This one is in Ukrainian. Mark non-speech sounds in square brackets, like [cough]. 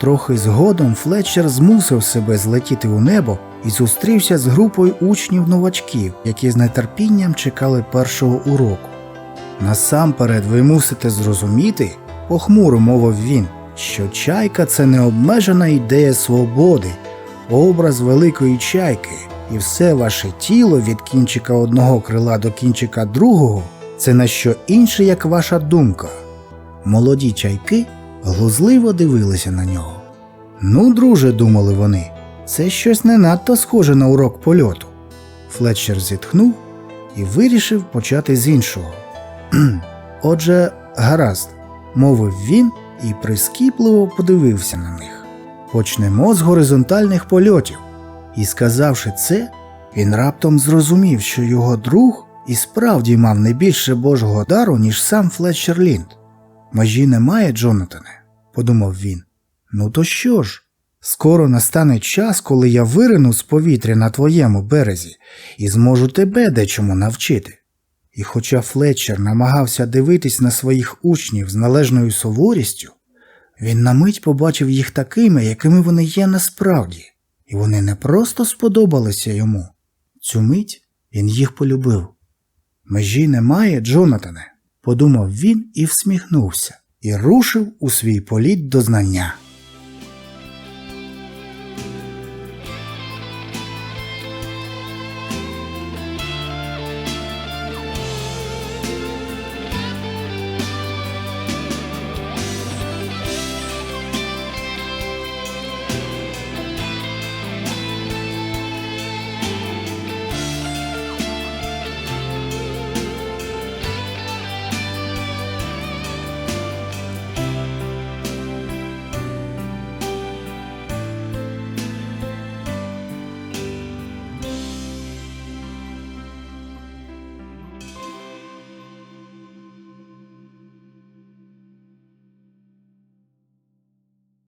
Трохи згодом Флетчер змусив себе злетіти у небо і зустрівся з групою учнів-новачків, які з нетерпінням чекали першого уроку. Насамперед ви мусите зрозуміти, похмуро мовив він, що чайка це необмежена ідея свободи, образ великої чайки, і все ваше тіло від кінчика одного крила до кінчика другого це не що інше, як ваша думка. Молоді чайки глузливо дивилися на нього. Ну, друже, думали вони, це щось не надто схоже на урок польоту. Флетчер зітхнув і вирішив почати з іншого. [clears throat] Отже, гаразд, мовив він і прискіпливо подивився на них. Почнемо з горизонтальних польотів. І сказавши це, він раптом зрозумів, що його друг і справді мав не більше Божого дару, ніж сам Флетчер Лінд. Межі немає, Джонатане, подумав він. Ну то що ж? Скоро настане час, коли я вирину з повітря на твоєму березі і зможу тебе дечому навчити. І хоча Флетчер намагався дивитись на своїх учнів з належною суворістю, він на мить побачив їх такими, якими вони є насправді, і вони не просто сподобалися йому. Цю мить він їх полюбив. Межі немає, Джонатане, подумав він і всміхнувся, і рушив у свій політ до знання.